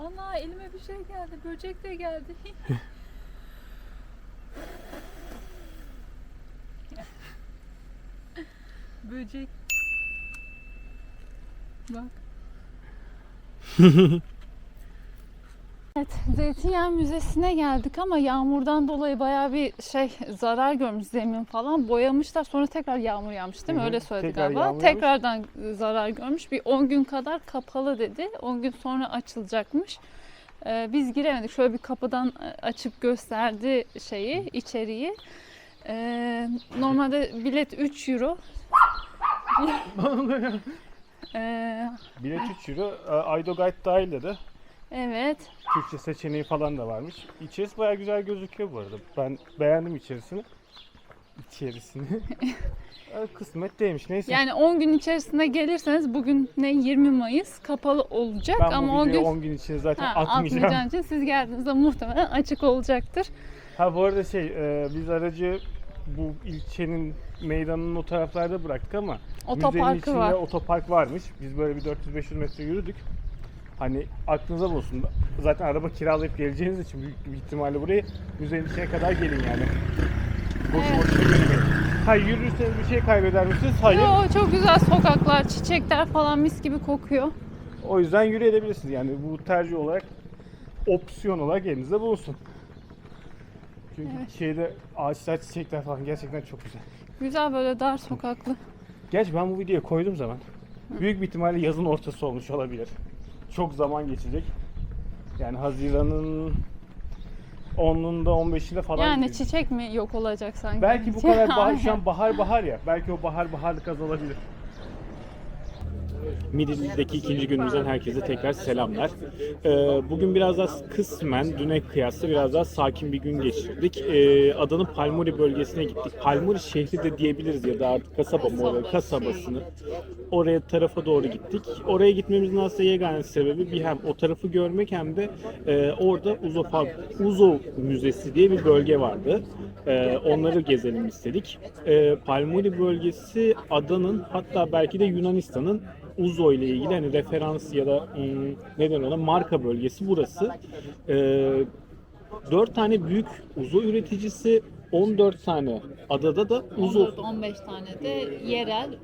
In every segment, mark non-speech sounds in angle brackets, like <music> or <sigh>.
Ana elime bir şey geldi. Böcek de geldi. <laughs> Böcek. Bak. <laughs> Zeytinyağı Müzesi'ne geldik ama yağmurdan dolayı bayağı bir şey zarar görmüş zemin falan. Boyamışlar sonra tekrar yağmur yağmış değil mi? Hı hı, Öyle söyledi tekrar galiba. yağmur yağmış. Tekrardan zarar görmüş. Bir 10 gün kadar kapalı dedi. 10 gün sonra açılacakmış. Ee, biz giremedik. Şöyle bir kapıdan e, açıp gösterdi şeyi, içeriği. Ee, normalde bilet 3 <laughs> euro. Ee, Bilet 3 euro. Aydo Guide dahil dedi. Evet. Türkçe seçeneği falan da varmış. İçerisi bayağı güzel gözüküyor bu arada. Ben beğendim içerisini. İçerisini. <laughs> E, Kısmetteymiş neyse. Yani 10 gün içerisinde gelirseniz bugün ne 20 Mayıs kapalı olacak ben ama bu o videoyu gün 10 gün içinde zaten ha, atmayacağım. atmayacağın için siz geldiğinizde muhtemelen açık olacaktır. Ha bu arada şey e, biz aracı bu ilçenin meydanının o taraflarda bıraktık ama müzenin Otoparkı içinde var. otopark varmış. Biz böyle bir 400-500 metre yürüdük. Hani aklınıza bulsun. Zaten araba kiralayıp geleceğiniz için büyük bir ihtimalle buraya müzenin içine kadar gelin yani. Boş Evet. boş yürümeyin. Ha yürürseniz bir şey kaybeder misiniz? Hayır. Yo, çok güzel sokaklar, çiçekler falan mis gibi kokuyor. O yüzden yürüyebilirsiniz. Yani bu tercih olarak opsiyon olarak elinizde bulunsun. Çünkü Evet. şeyde ağaçlar, çiçekler falan gerçekten çok güzel. Güzel böyle dar sokaklı. Gerçi ben bu videoyu koydum zaman büyük bir ihtimalle yazın ortası olmuş olabilir. Çok zaman geçecek. Yani Haziran'ın 10'unda 15'inde falan. Yani gibi. çiçek mi yok olacak sanki? Belki bu kadar <laughs> bahar, şu an bahar bahar ya. Belki o bahar baharlık azalabilir. Midilli'deki ikinci günümüzden herkese tekrar selamlar. Ee, bugün biraz daha kısmen düne kıyasla biraz daha sakin bir gün geçirdik. Ee, adanın Palmuri bölgesine gittik. Palmuri şehri de diyebiliriz ya da artık kasaba mı kasabasını. Oraya tarafa doğru gittik. Oraya gitmemizin aslında yegane sebebi bir hem o tarafı görmek hem de e, orada Uzo, Uzo Müzesi diye bir bölge vardı. E, onları gezelim istedik. E, Palmuri bölgesi adanın hatta belki de Yunanistan'ın Uzo ile ilgili hani referans ya da hmm, neden ona marka bölgesi burası. E, 4 tane büyük uzo üreticisi 14 tane adada da uzo 14-15 tane de yerel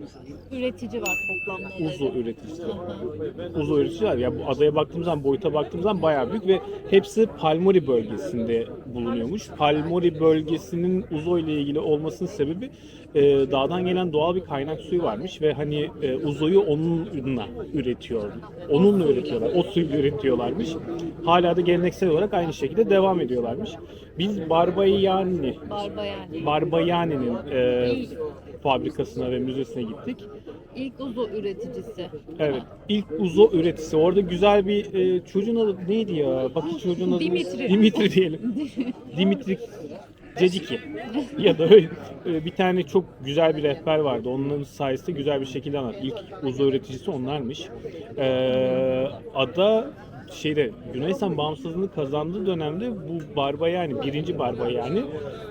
üretici var toplamda. uzo üreticisi. Uzo üreticisi var. Ya bu adaya baktığımız zaman, boyuta baktığımız zaman bayağı büyük ve hepsi Palmori bölgesinde bulunuyormuş. Palmori bölgesinin uzo ile ilgili olmasının sebebi e, dağdan gelen doğal bir kaynak suyu varmış ve hani e, uzoyu onunla üretiyor. Onunla üretiyorlar. O suyla üretiyorlarmış. Hala da geleneksel olarak aynı şekilde devam ediyorlarmış. Biz Barbayani Barba yani. Barbayani'nin e, fabrikasına ve müzesine gittik. İlk uzo üreticisi. Evet. ilk uzo üreticisi. Orada güzel bir e, çocuğun adı neydi ya? Bak çocuğun adı Dimitri. Dimitri diyelim. <laughs> Dimitri Cediki. <laughs> ya da öyle. E, bir tane çok güzel bir rehber vardı. Onların sayesinde güzel bir şekilde anlat. İlk uzo üreticisi onlarmış. E, ada şeyde Yunanistan bağımsızlığını kazandığı dönemde bu Barbayani, birinci Barbayani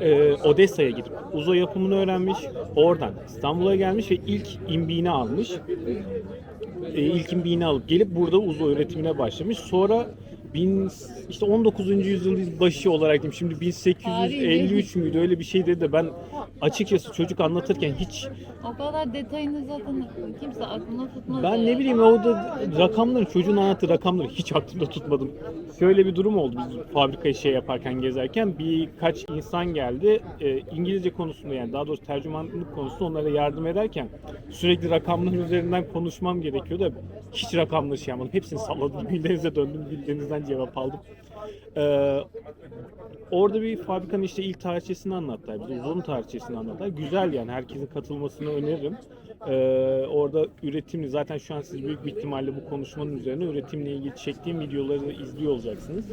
e, Odessa'ya gidip uzo yapımını öğrenmiş. Oradan İstanbul'a gelmiş ve ilk imbiğini almış e, ilk imbiğini alıp gelip burada uzo üretimine başlamış. Sonra bin, işte 19. yüzyılın başı olarak diyeyim. Şimdi 1853 müydü öyle bir şey dedi de ben açıkçası çocuk anlatırken hiç O kadar detayını zaten kimse aklına tutmaz. ben ne bileyim orada rakamları çocuğun anlattığı rakamları hiç aklımda tutmadım. Şöyle bir durum oldu biz fabrikayı şey yaparken gezerken birkaç insan geldi e, İngilizce konusunda yani daha doğrusu tercümanlık konusunda onlara yardım ederken sürekli rakamların üzerinden konuşmam gerekiyordu. da Hiç rakamları şey yapmadım. Hepsini salladım. <laughs> Bildiğinize döndüm. Bildiğinizden cevap aldım. Ee, orada bir fabrikanın işte ilk tarihçesini anlattılar. Bize uzun tarihçesini anlattılar. Güzel yani. Herkesin katılmasını öneririm. Ee, orada üretimli zaten şu an siz büyük bir ihtimalle bu konuşmanın üzerine üretimle ilgili çektiğim videoları izliyor olacaksınız.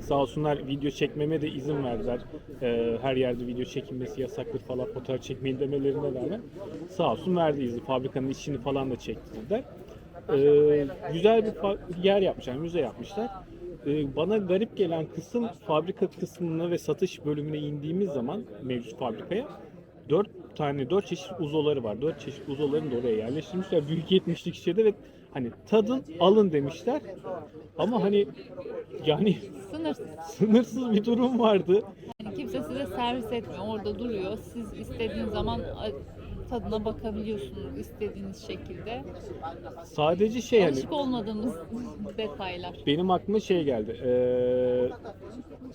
Sağ olsunlar video çekmeme de izin verdiler. Ee, her yerde video çekilmesi yasaktır falan fotoğraf çekmeyin demelerine rağmen sağ olsun verdi izni. Fabrikanın içini falan da çektirdiler. Ee, güzel bir yer yapmışlar, müze yapmışlar. Ee, bana garip gelen kısım fabrika kısmına ve satış bölümüne indiğimiz zaman mevcut fabrikaya dört tane, dört çeşit uzoları var. Dört çeşit uzolarını da oraya yerleştirmişler. Büyük 70'lik şişede ve Hani tadın alın demişler. Ama hani yani Sınırsız. <laughs> sınırsız bir durum vardı. Yani kimse size servis etmiyor. Orada duruyor. Siz istediğiniz zaman tadına bakabiliyorsunuz istediğiniz şekilde. Sadece şey hani Alışık olmadığımız <laughs> detaylar. benim aklıma şey geldi. Ee,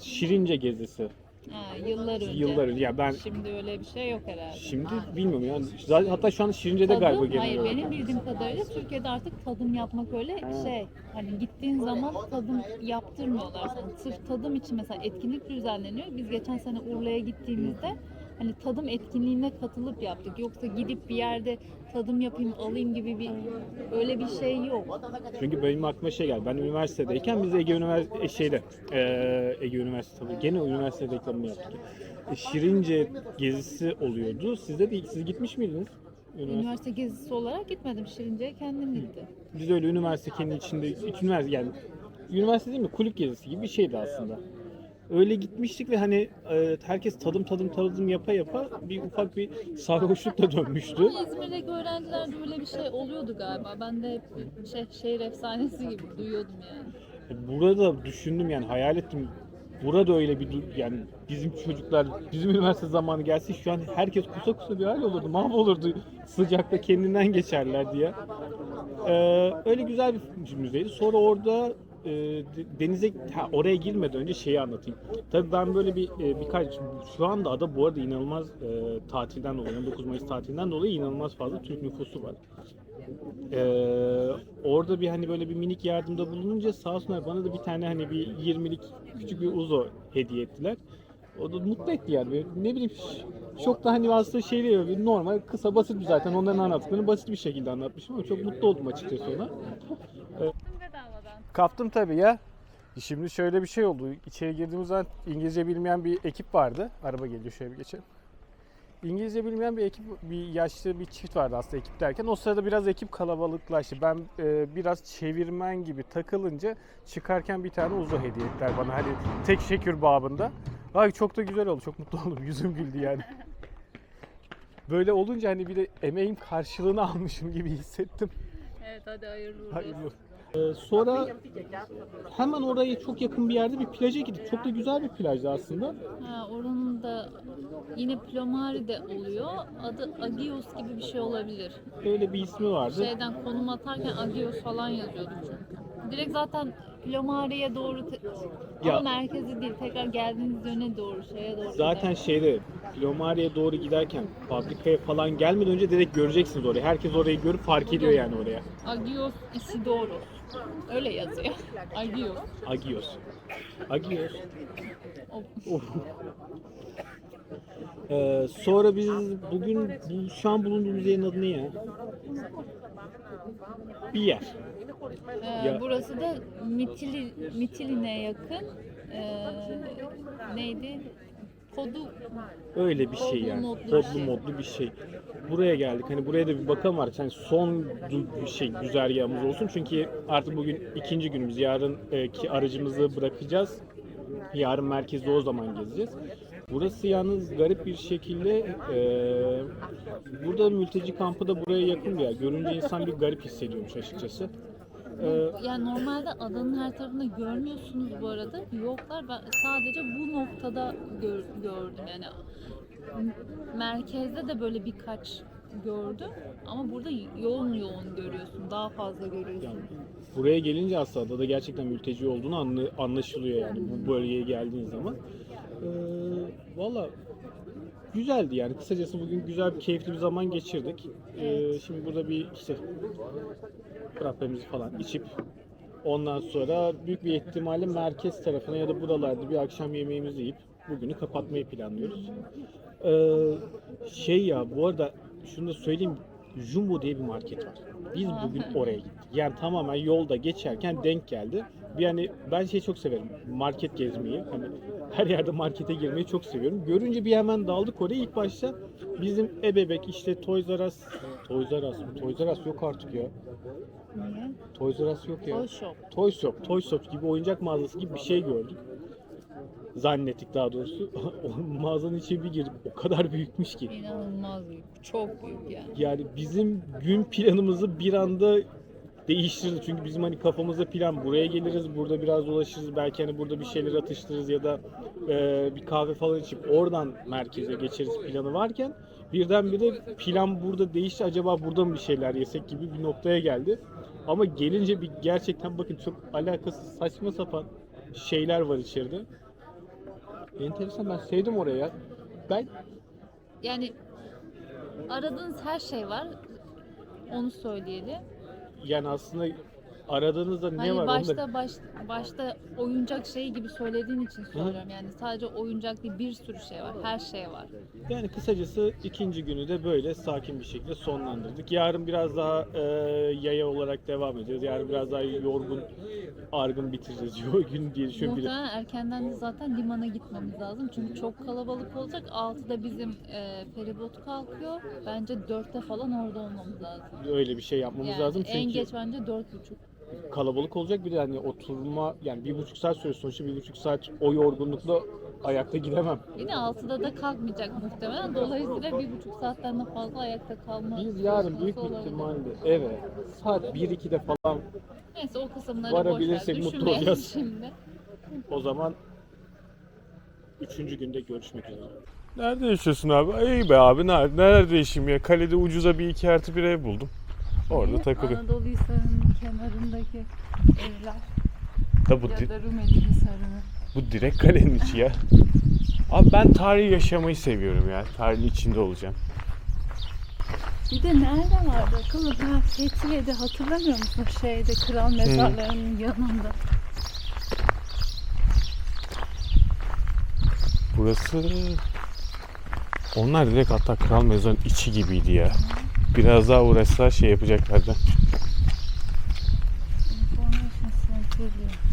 Şirince gezisi. Ha, yıllar önce. Yıllar önce. Ya ben Şimdi öyle bir şey yok herhalde. şimdi bilmiyorum yani. Zaten hatta şu an Şirince'de galiba Tadım, geliyor. hayır benim bildiğim kadarıyla Türkiye'de artık tadım yapmak öyle şey. Hani gittiğin zaman tadım yaptırmıyorlar sana. Sırf tadım için mesela etkinlik düzenleniyor. Biz geçen sene Urla'ya gittiğimizde hani tadım etkinliğine katılıp yaptık. Yoksa gidip bir yerde tadım yapayım alayım gibi bir öyle bir şey yok. Çünkü benim aklıma şey geldi. Ben üniversitedeyken biz Ege Üniversitesi şeyde eee, Ege Üniversitesi tabii gene üniversite reklamını yaptık. E, Şirince gezisi oluyordu. Sizde de siz gitmiş miydiniz? Üniversite. Üniversite gezisi olarak gitmedim. Şirince'ye kendim gittim. Biz öyle üniversite kendi içinde üniversite yani üniversite değil mi kulüp gezisi gibi bir şeydi aslında. Öyle gitmiştik ve hani e, herkes tadım tadım tadım yapa yapa bir ufak bir sarhoşlukla dönmüştü. Ama İzmir'deki öğrencilerde öyle bir şey oluyordu galiba. Ben de hep şey, şehir efsanesi gibi duyuyordum yani. E, Burada düşündüm yani hayal ettim. Burada öyle bir yani bizim çocuklar bizim üniversite zamanı gelse şu an herkes kusa kusa bir hal olurdu. Mahvolurdu sıcakta kendinden geçerler diye. Ee, öyle güzel bir müzeydi. Sonra orada e, de- denize ha, oraya girmeden önce şeyi anlatayım. Tabii ben böyle bir e, birkaç şu anda ada bu arada inanılmaz e, tatilden dolayı 19 Mayıs tatilinden dolayı inanılmaz fazla Türk nüfusu var. Ee, orada bir hani böyle bir minik yardımda bulununca sağ olsunlar bana da bir tane hani bir 20'lik küçük bir uzo hediye ettiler. O da mutlu etti yani. Ne bileyim çok da hani aslında şey değil bir normal kısa basit bir zaten onların anlattıklarını basit bir şekilde anlatmışım ama çok mutlu oldum açıkçası ona. Bedavadan. Kaptım tabii ya. Şimdi şöyle bir şey oldu. İçeri girdiğimiz zaman İngilizce bilmeyen bir ekip vardı. Araba geliyor şöyle bir geçelim. İngilizce bilmeyen bir ekip, bir yaşlı bir çift vardı aslında ekip derken. O sırada biraz ekip kalabalıklaştı. Ben e, biraz çevirmen gibi takılınca çıkarken bir tane uzo hediye ettiler bana. Hani tek şekür babında. Ay çok da güzel oldu. Çok mutlu oldum. <laughs> Yüzüm güldü yani. Böyle olunca hani bir de emeğin karşılığını <laughs> almışım gibi hissettim. Evet hadi hayırlı uğurlu Hayırlı olsun. Ee, sonra hemen oraya çok yakın bir yerde bir plaja gittik. Çok da güzel bir plajdı aslında. Ha, oranın da yine Plomari de oluyor. Adı Agios gibi bir şey olabilir. Öyle bir ismi vardı. Şeyden konum atarken Agios falan yazıyordu çünkü. Direkt zaten Plomari'ye doğru Ya- ama merkezi değil. Tekrar geldiğiniz yöne doğru, şeye doğru. Zaten gider. şeyde Plomari'ye doğru giderken fabrikaya falan gelmeden önce direkt göreceksiniz orayı. Herkes orayı görüp fark ediyor yani oraya. Agios Isidoros. Öyle yazıyor. Agios. Agios. Agios. Ee, sonra biz bugün bu, şu an bulunduğumuz yerin adı ne ya? Bir yer. Ee, Burası da Mitili, Mitilin'e yakın. Ee, neydi? Podu Öyle bir şey yani. modlu bir Modlu şey. modlu bir şey. Buraya geldik. Hani buraya da bir bakalım artık. Hani son du- bir şey güzergahımız olsun. Çünkü artık bugün ikinci günümüz. Yarın e, ki aracımızı bırakacağız. Yarın merkezde o zaman gezeceğiz. Burası yalnız garip bir şekilde e, burada mülteci kampı da buraya yakın bir yer. Görünce insan bir garip hissediyormuş açıkçası. E, Yani normalde adanın her tarafında görmüyorsunuz bu arada. Yoklar. Ben sadece bu noktada gör- gördüm. Yani merkezde de böyle birkaç gördüm. Ama burada yoğun yoğun görüyorsun. Daha fazla görüyorsun. Yani buraya gelince aslında adada gerçekten mülteci olduğunu anlaşılıyor yani bu bölgeye geldiğin zaman. Ee, Valla güzeldi yani kısacası bugün güzel bir keyifli bir zaman geçirdik. Ee, şimdi burada bir işte frappemizi falan içip ondan sonra büyük bir ihtimalle merkez tarafına ya da buralarda bir akşam yemeğimizi yiyip bugünü kapatmayı planlıyoruz. Ee, şey ya bu arada şunu da söyleyeyim Jumbo diye bir market var. Biz bugün <laughs> oraya gittik. Yani tamamen yolda geçerken denk geldi. Bir hani ben şey çok severim. Market gezmeyi. Hani her yerde markete girmeyi çok seviyorum. Görünce bir hemen daldık oraya. İlk başta bizim ebebek işte Toys R Us Toys R Us mı? Toys R Us yok artık ya. Niye? Toys R Us yok ya. Toy shop. Toy Shop, Toy Shop gibi oyuncak mağazası gibi bir şey gördük. Zannettik daha doğrusu. <laughs> Mağazanın içine bir girdik. O kadar büyükmüş ki. İnanılmaz büyük. Çok büyük yani. Yani bizim gün planımızı bir anda değiştiririz. Çünkü bizim hani kafamızda plan buraya geliriz, burada biraz dolaşırız, belki hani burada bir şeyler atıştırırız ya da e, bir kahve falan içip oradan merkeze geçeriz planı varken birdenbire plan burada değişti. Acaba burada mı bir şeyler yesek gibi bir noktaya geldi. Ama gelince bir gerçekten bakın çok alakasız saçma sapan şeyler var içeride. Enteresan ben sevdim orayı ya. Ben Yani aradığınız her şey var. Onu söyleyelim. Yani aslında aradığınızda ne Hani var başta da baş, başta oyuncak şeyi gibi söylediğin için söylüyorum. Yani sadece oyuncak değil bir sürü şey var. Her şey var. yani kısacası ikinci günü de böyle sakin bir şekilde sonlandırdık. Yarın biraz daha e, yaya olarak devam edeceğiz. Yarın biraz daha yorgun, argın bitireceğiz <laughs> o gün diye düşünüyorum. Muhtemelen erkenden de zaten limana gitmemiz lazım. Çünkü çok kalabalık olacak. 6'da bizim e, feribot kalkıyor. Bence 4'te falan orada olmamız lazım. Öyle bir şey yapmamız Yani lazım en çünkü geç bence 4.30. kalabalık olacak bir de hani oturma yani bir buçuk saat sürüyor sonuçta bir buçuk saat o yorgunlukla ayakta gidemem. Yine 6'da da kalkmayacak muhtemelen. Dolayısıyla bir buçuk saatten de fazla ayakta kalma Biz yarın büyük bir ihtimalle eve saat 1-2'de falan Neyse o kısımları Varabilirsek boş ver. mutlu Düşünmeyelim olacağız. Şimdi. o zaman üçüncü günde görüşmek üzere. Nerede yaşıyorsun abi? İyi be abi nerede, nerede yaşayayım ya? Kalede ucuza bir iki artı bir ev buldum. Orada Evet, takılıyorum. Anadolu Hisarı'nın kenarındaki evler Da bu, ya da Rumeli Hisarı'nın. bu direkt kalenin içi ya. Abi ben tarihi yaşamayı seviyorum ya. Tarihin içinde olacağım. Bir de nerede vardı akıllı? Ben Fethiye'de hatırlamıyor musun? Şeyde kral mezarlarının yanında. Burası... Onlar direkt hatta kral mezarının içi gibiydi ya. Biraz daha uğraşsalar şey.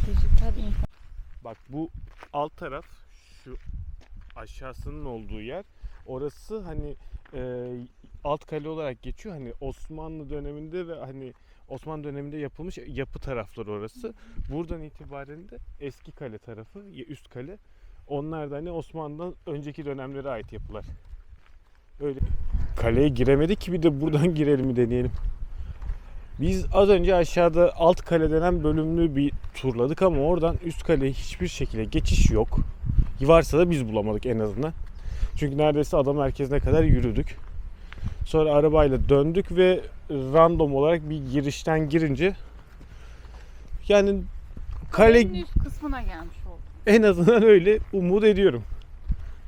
Dijital info. Bak bu alt taraf şu aşağısının olduğu yer. Orası hani e, alt kale olarak geçiyor. Hani Osmanlı döneminde ve hani Osmanlı döneminde yapılmış yapı tarafları orası. Buradan itibaren de eski kale tarafı, üst kale. Onlar da hani Osmanlı'dan önceki dönemlere ait yapılar. Öyle. Kaleye giremedik ki bir de buradan <laughs> girelim mi deneyelim. Biz az önce aşağıda alt kale denen bölümlü bir turladık ama oradan üst kaleye hiçbir şekilde geçiş yok. Varsa da biz bulamadık en azından. Çünkü neredeyse ada merkezine kadar yürüdük. Sonra arabayla döndük ve random olarak bir girişten girince yani Kalenin kale üst kısmına gelmiş olduk. en azından öyle umut ediyorum.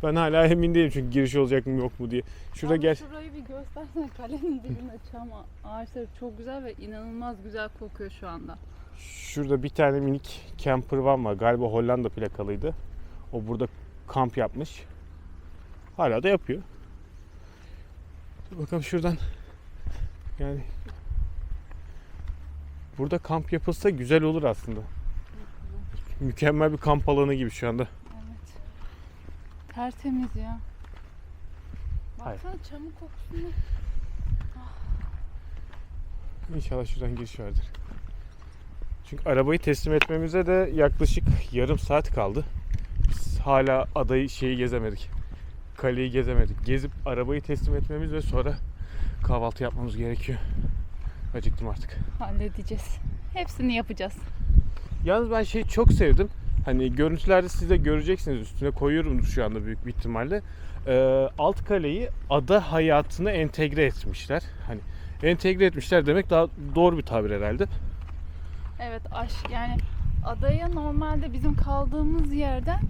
Ben hala emin değilim çünkü giriş olacak mı yok mu diye. Şurada Ama gel. Şurayı bir göstersene <laughs> kalenin dibinde çam ağaçları çok güzel ve inanılmaz güzel kokuyor şu anda. Şurada bir tane minik camper van var. Galiba Hollanda plakalıydı. O burada kamp yapmış. Hala da yapıyor. Bakalım şuradan. Yani burada kamp yapılsa güzel olur aslında. Mükemmel bir kamp alanı gibi şu anda. Tertemiz ya. Hayır. Baksana çamın kokusunu. İnşallah şuradan giriş vardır. Çünkü arabayı teslim etmemize de yaklaşık yarım saat kaldı. Biz hala adayı şeyi gezemedik. Kaleyi gezemedik. Gezip arabayı teslim etmemiz ve sonra kahvaltı yapmamız gerekiyor. Acıktım artık. Halledeceğiz. Hepsini yapacağız. Yalnız ben şeyi çok sevdim. Hani görüntülerde siz de göreceksiniz üstüne koyuyorum şu anda büyük bir ihtimalle. Ee, alt kaleyi ada hayatına entegre etmişler. Hani entegre etmişler demek daha doğru bir tabir herhalde. Evet aş yani adaya normalde bizim kaldığımız yerden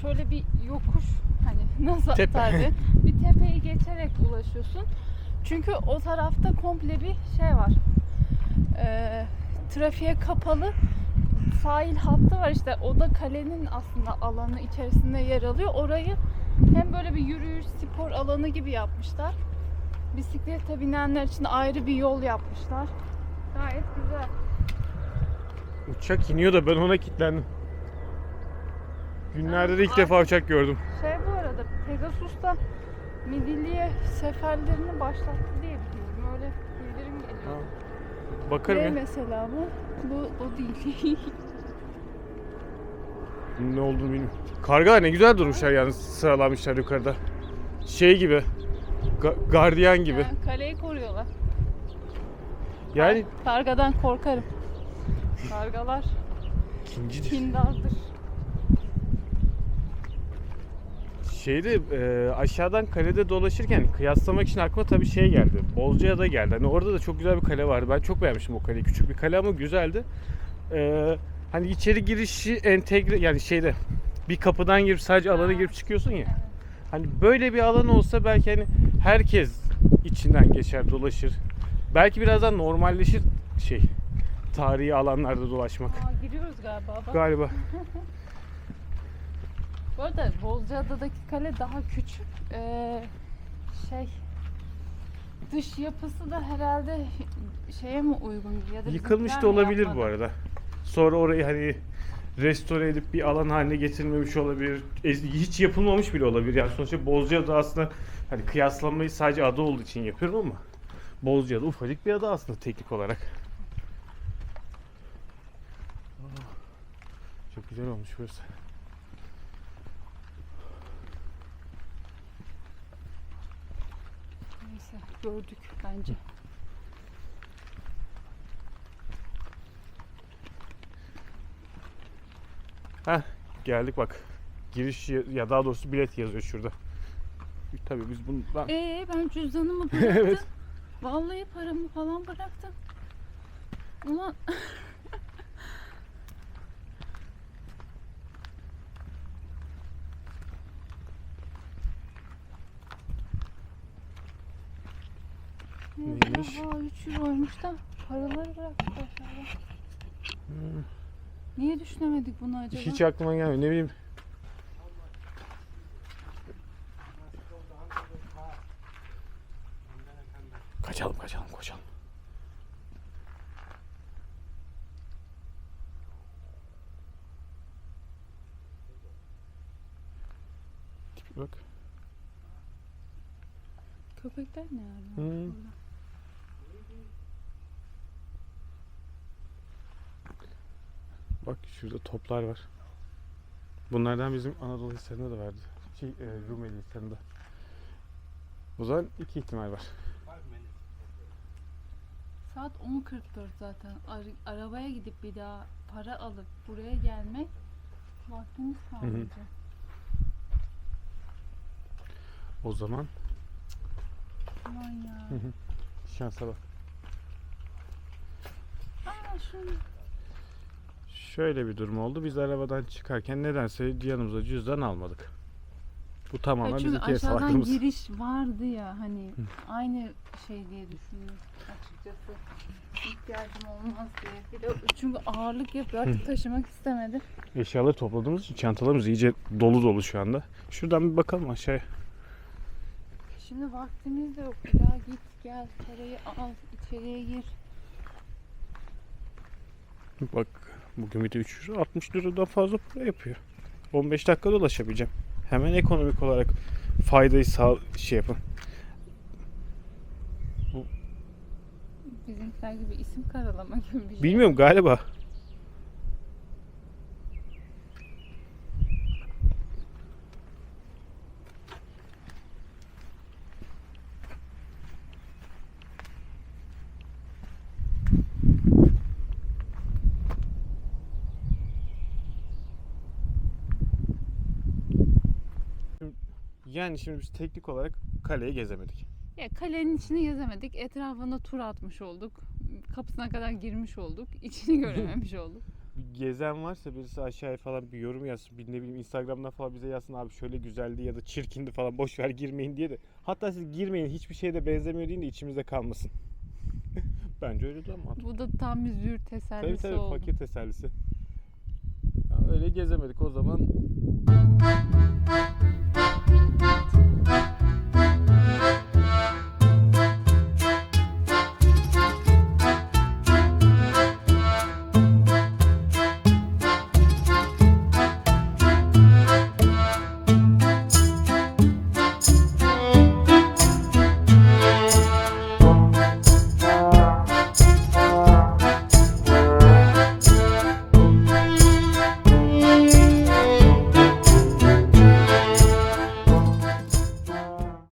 şöyle bir yokuş hani <laughs> nasıl Tepe. tabir bir tepeyi geçerek ulaşıyorsun. Çünkü o tarafta komple bir şey var. Ee, trafiğe kapalı sahil hattı var işte o da kalenin aslında alanı içerisinde yer alıyor. Orayı hem böyle bir yürüyüş spor alanı gibi yapmışlar. Bisiklete binenler için ayrı bir yol yapmışlar. Gayet güzel. Uçak iniyor da ben ona kilitlendim. Günlerde de ilk Ay. defa uçak gördüm. Şey bu arada Pegasus da Midilli'ye seferlerini başlattı diye biliyorum. Öyle bildirim geliyor. Bakarım Ne mesela bu? Bu o değil. <laughs> Ne olduğunu bilmiyorum. Kargalar ne güzel durmuşlar yani sıralanmışlar yukarıda. Şey gibi. ga- gardiyan gibi. Ha, kaleyi koruyorlar. Yani Kargadan korkarım. Kargalar kindardır. Şeyde e, aşağıdan kalede dolaşırken kıyaslamak için aklıma tabii şey geldi. Bozcaada geldi. Hani orada da çok güzel bir kale vardı. Ben çok beğenmiştim o kaleyi. Küçük bir kale ama güzeldi. E, hani içeri girişi entegre yani şeyde bir kapıdan girip sadece alana girip çıkıyorsun ya. Hani böyle bir alan olsa belki hani herkes içinden geçer, dolaşır. Belki birazdan normalleşir şey tarihi alanlarda dolaşmak. Aa, giriyoruz galiba. Bak. Galiba. <laughs> Bu arada Bozcaada'daki kale daha küçük. Ee, şey dış yapısı da herhalde şeye mi uygun ya da Yıkılmış da olabilir bu yapmadı? arada. Sonra orayı hani restore edip bir alan haline getirmemiş olabilir. E, Hiç yapılmamış bile olabilir. Yani sonuçta Bozcaada aslında hani kıyaslamayı sadece adı olduğu için yapıyorum ama Bozcaada ufacık bir ada aslında teknik olarak. Çok güzel olmuş burası. Neyse gördük bence. Geldik bak. Giriş ya daha doğrusu bilet yazıyor şurada. Tabii biz bunu ben... Ee ben cüzdanımı <laughs> bıraktım. evet. Vallahi paramı falan bıraktım. Ulan <laughs> Neymiş? Aa 3 euroymuş da paraları bıraktık aşağıda. Hmm. Niye düşünemedik bunu acaba? Hiç aklıma gelmiyor. Ne bileyim. Kaçalım kaçalım koşalım. Bak. Köpekler ne yani? Hmm. burada? Bak şurada toplar var. Bunlardan bizim Anadolu hislerinde de vardı. Şey, e, Rumeli hislerinde. O zaman iki ihtimal var. Saat 10.44 zaten. Ar- arabaya gidip bir daha para alıp buraya gelmek vaktimiz kalmayacak. O zaman Aman ya. Hı hı. şansa bak. Aa şunu. Şöyle bir durum oldu. Biz arabadan çıkarken nedense yanımıza cüzdan almadık. Bu tamamen Ya çünkü bizim kez aşağıdan salaklığımız. giriş vardı ya hani aynı şey diye düşündüm açıkçası. İhtiyacım olmaz diye. Bir de çünkü ağırlık yapıyor artık taşımak istemedim. Eşyaları topladığımız için çantalarımız iyice dolu dolu şu anda. Şuradan bir bakalım aşağıya. Şimdi vaktimiz de yok. Bir daha git gel parayı al içeriye gir. Bak bugün bir de 3 euro 60 liradan fazla para yapıyor. 15 dakika dolaşabileceğim. Hemen ekonomik olarak faydayı sağ şey yapın. Bizimkiler gibi isim karalama gibi bir şey. Bilmiyorum galiba. Yani şimdi biz teknik olarak kaleyi gezemedik. Ya kalenin içini gezemedik. Etrafında tur atmış olduk. Kapısına kadar girmiş olduk. <laughs> İçini görememiş olduk. bir gezen varsa birisi aşağıya falan bir yorum yazsın. Bir ne bileyim Instagram'dan falan bize yazsın abi şöyle güzeldi ya da çirkindi falan boş ver girmeyin diye de. Hatta siz girmeyin hiçbir şeye de benzemiyor deyin de içimizde kalmasın. <laughs> Bence öyle de mantıklı. Bu da tam bir Tabii tesellisi tabii oldu. fakir tesellisi. Ya öyle gezemedik o zaman.